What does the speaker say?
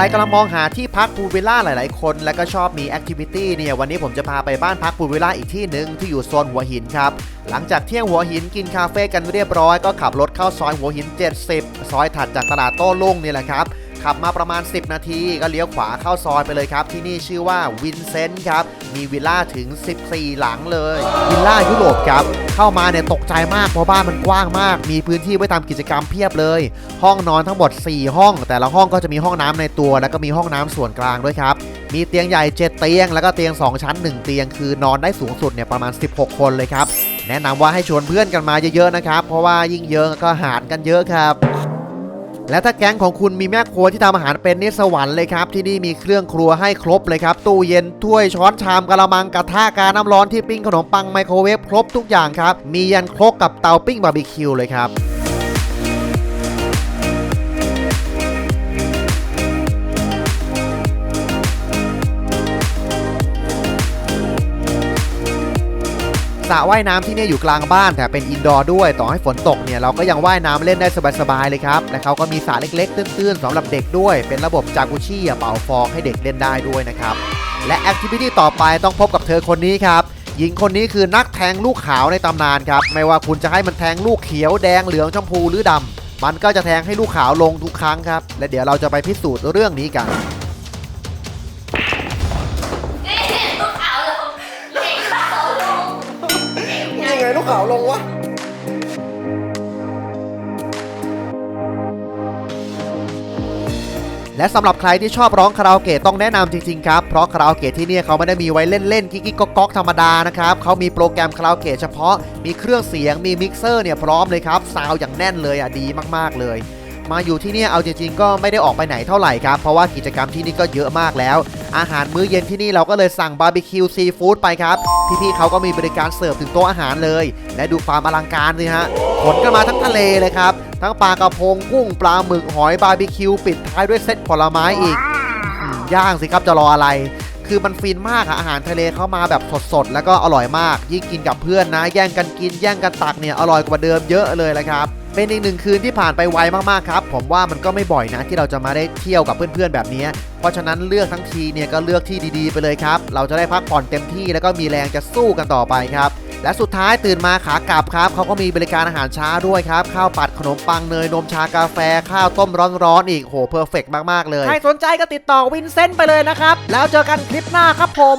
รกำลังมองหาที่พักพูลวิลล่าหลายๆ คน และก็ชอบมีแอคทิวิตี้เนี่ยวันนี้ผมจะพาไปบ้านพักพูลวิลล่าอีกที่หนึ่งที่อยู่โซนหัวหินครับ หลังจากเที่ยงหัวหินกินคาเฟ่กันเรียบร้อยก็ขับรถเข้าซอยหัวหิน 70 ซอยถัดจากตลาดโต้รุ่งนี่แหละครับ ขับมาประมาณ 10 นาทีก็เลี้ยวขวาเข้าซอยไปเลยครับ ที่นี่ชื่อว่าวินเซนต์ครับ มีวิลล่าถึง 14 หลังเลย วิลล่ายุโรปครับ เข้ามาเนี่ยตกใจมากเพราะบ้านมันกว้างมาก มีพื้นที่ไว้ทำกิจกรรมเพียบเลย ห้องนอนทั้งหมด 4 ห้อง แต่ละห้องก็จะมีห้องน้ำในตัว แล้วก็มีห้องน้ำส่วนกลางด้วยครับมีเตียงใหญ่ 7 เตียง แล้วก็เตียง 2 ชั้น 1 เตียง คือนอนได้สูงสุดเนี่ยประมาณ 16 คนเลยครับ แนะนำว่าให้ชวนเพื่อนกันมาเยอะๆนะครับ เพราะว่ายิ่งเยอะก็หารกันเยอะครับ และถ้าแก๊งของคุณมีแม่ครัวที่ทำอาหารเป็นนี่สวรรค์เลยครับ ที่นี่มีเครื่องครัวให้ครบเลยครับ ตู้เย็นถ้วยช้อนชามกระมังกระทะกาน้ำร้อนที่ปิ้งขนมปังไมโครเวฟครบทุกอย่างครับ มียันครกกับเตาปิ้งบาร์บีคิวเลยครับ สระว่ายน้ำที่นี่อยู่กลางบ้านแต่เป็นอินดอร์ด้วย ต่อให้ฝนตกเนี่ยเราก็ยังว่ายน้ำเล่นได้สบายๆเลยครับและเขาก็มีสระเล็กๆ ตื้นๆสำหรับเด็กด้วย เป็นระบบจากุชี่เป่าฟองให้เด็กเล่นได้ด้วยนะครับ และแอคทิวิตี้ต่อไปต้องพบกับเธอคนนี้ครับหญิงคนนี้คือนักแทงลูกขาวในตำนานครับ ไม่ว่าคุณจะให้มันแทงลูกเขียวแดงเหลืองชมพูหรือดำมันก็จะแทงให้ลูกขาวลงทุกครั้งครับ และเดี๋ยวเราจะไปพิสูจน์เรื่องนี้กัน ขาวลงวะและสำหรับใครที่ชอบร้องคาราโอเกะต้องแนะนำจริงๆครับ เพราะคาราโอเกะที่นี่เขาไม่ได้มีไว้เล่นๆกิ๊กๆก๊อกๆธรรมดานะครับเขามีโปรแกรมคาราโอเกะเฉพาะมีเครื่องเสียงมีมิกเซอร์เนี่ยพร้อมเลยครับซาวอย่างแน่นเลยอะดีมากๆเลย มาอยู่ที่นี่เอาจริงๆ ก็ไม่ได้ออกไปไหนเท่าไหร่ครับ เพราะว่ากิจกรรมที่นี่ก็เยอะมากแล้ว อาหารมื้อเย็นที่นี่เราก็เลยสั่งบาร์บีคิวซีฟู้ดไปครับ พี่ๆเขาก็มีบริการเสิร์ฟถึงโต๊ะอาหารเลย และดูความอลังการเลยฮะขนกันมาทั้งทะเลเลยครับ ทั้งปลากระพงกุ้งปลาหมึกหอยบาร์บีคิวปิดท้ายด้วยเซตผลไม้อีกอย่างสิครับจะรออะไรคือมันฟินมากอะอาหารทะเลเข้ามาแบบสดๆ แล้วก็อร่อยมาก ยิ่งกินกับเพื่อนนะ แย่งกันกินแย่งกันตักเนี่ย อร่อยกว่าเดิมเยอะเลยละครับ เป็นอีกหนึ่งคืนที่ผ่านไปไวมากๆครับ ผมว่ามันก็ไม่บ่อยนะที่เราจะมาได้เที่ยวกับเพื่อนๆแบบนี้ เพราะฉะนั้นเลือกทั้งทีเนี่ยก็เลือกที่ดีๆไปเลยครับ เราจะได้พักผ่อนเต็มที่แล้วก็มีแรงจะสู้กันต่อไปครับและสุดท้ายตื่นมาขากลับครับเขาก็มีบริการอาหารช้าด้วยครับ ข้าวปัดขนมปังเนยนมชากาแฟ ข้าวต้มร้อนๆอีกโหเพอร์เฟกมากๆเลย ใครสนใจก็ติดต่อวินเซนต์ไปเลยนะครับ แล้วเจอกันคลิปหน้าครับผม